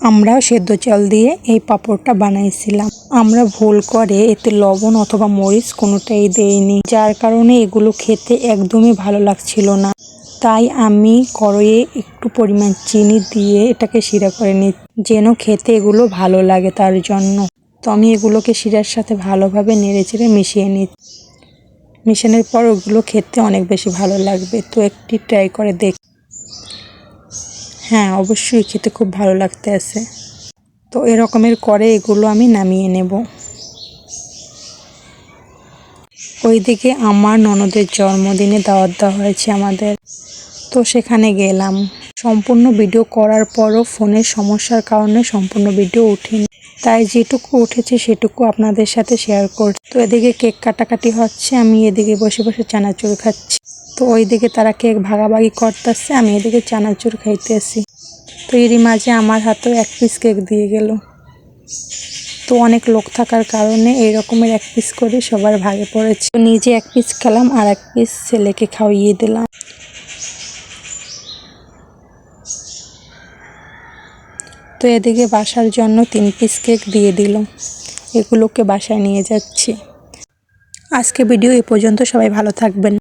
আমরা সেদ্ধ চাল দিয়ে এই পাঁপড়টা বানাইছিলাম। আমরা ভুল করে এতে লবণ অথবা মরিচ কোনোটাই দেইনি, যার কারণে এগুলো খেতে একদমই ভালো লাগছিল না। তাই আমি কড়াইয়ে একটু পরিমাণ চিনি দিয়ে এটাকে শিরা করে নিই, যেন খেতে এগুলো ভালো লাগে তার জন্য। তো আমি এগুলোকে শিরার সাথে ভালোভাবে নেড়ে চেড়ে মিশিয়ে নিই। মিশানোর পর ওগুলো খেতে অনেক বেশি ভালো লাগবে, তো একটি ট্রাই করে দেখ হ্যাঁ অবশ্যই খেতে খুব ভালো লাগতে আছে। তো এরকমের করে এগুলো আমি নামিয়ে নেব। ওইদিকে আমার ননদের জন্মদিনে দাওয়াত দেওয়া হয়েছে আমাদের। তো সেখানে গেলাম। সম্পূর্ণ ভিডিও করার পরও ফোনের সমস্যার কারণে সম্পূর্ণ ভিডিও উঠিনি। তাই যেটুকু উঠেছে সেটুকু আপনাদের সাথে শেয়ার করছি। তো এদিকে কেক কাটাকাটি হচ্ছে, আমি এদিকে বসে বসে চানাচুর খাচ্ছি। তো ওইদিকে তারা কেক ভাগাভাগি করতেছে, আমি এদিকে চানাচুর খাইতেছি। তো এরই মাঝে আমার হাতেও এক পিস কেক দিয়ে গেল। তো অনেক লোক থাকার কারণে এই রকমের এক পিস করে সবার ভাগে পড়েছে। নিজে এক পিস খেলাম আর এক পিস ছেলেকে খাওয়িয়ে দিলাম। তো এদিকে বাসার জন্য তিন পিস কেক দিয়ে দিল এগুলোকে বাসায় নিয়ে যাচ্ছি। আজকে ভিডিও এ পর্যন্ত সবাই ভালো থাকবেন।